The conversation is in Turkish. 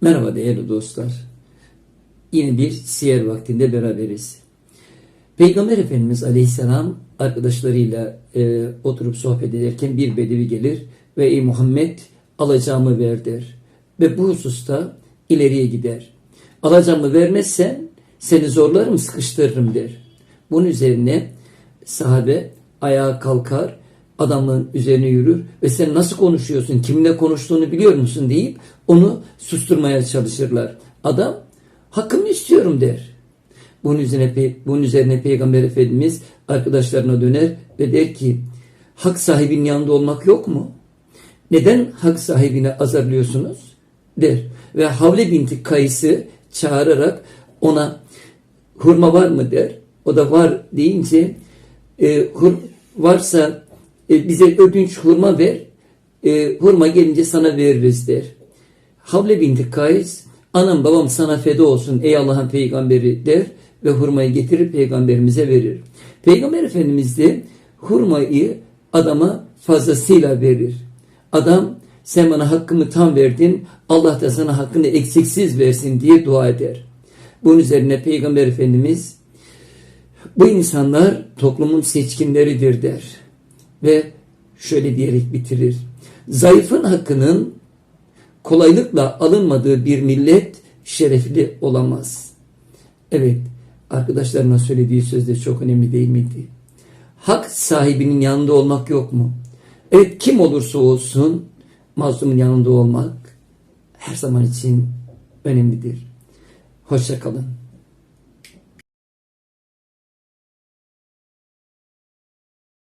Merhaba değerli dostlar. Yine bir siyer vaktinde beraberiz. Peygamber Efendimiz Aleyhisselam arkadaşlarıyla e, oturup sohbet ederken bir bedevi gelir ve ey Muhammed alacağımı ver der. Ve bu hususta ileriye gider. Alacağımı vermezsen seni zorlarım sıkıştırırım der. Bunun üzerine sahabe ayağa kalkar adamın üzerine yürür ve sen nasıl konuşuyorsun, kiminle konuştuğunu biliyor musun deyip onu susturmaya çalışırlar. Adam hakkımı istiyorum der. Bunun üzerine, bunun üzerine Peygamber Efendimiz arkadaşlarına döner ve der ki hak sahibinin yanında olmak yok mu? Neden hak sahibini azarlıyorsunuz? der. Ve Havle binti Kays'ı çağırarak ona hurma var mı der. O da var deyince e, hur, varsa e, bize ödünç hurma ver. E, hurma gelince sana veririz der. Havle binti Kays anam babam sana feda olsun ey Allah'ın peygamberi der ve hurmayı getirir peygamberimize verir. Peygamber Efendimiz de hurmayı adama fazlasıyla verir. Adam sen bana hakkımı tam verdin Allah da sana hakkını eksiksiz versin diye dua eder. Bunun üzerine Peygamber Efendimiz bu insanlar toplumun seçkinleridir der. Ve şöyle diyerek bitirir. Zayıfın hakkının kolaylıkla alınmadığı bir millet şerefli olamaz. Evet, arkadaşlarına söylediği söz de çok önemli değil miydi? Hak sahibinin yanında olmak yok mu? Evet, kim olursa olsun mazlumun yanında olmak her zaman için önemlidir. Hoşça kalın.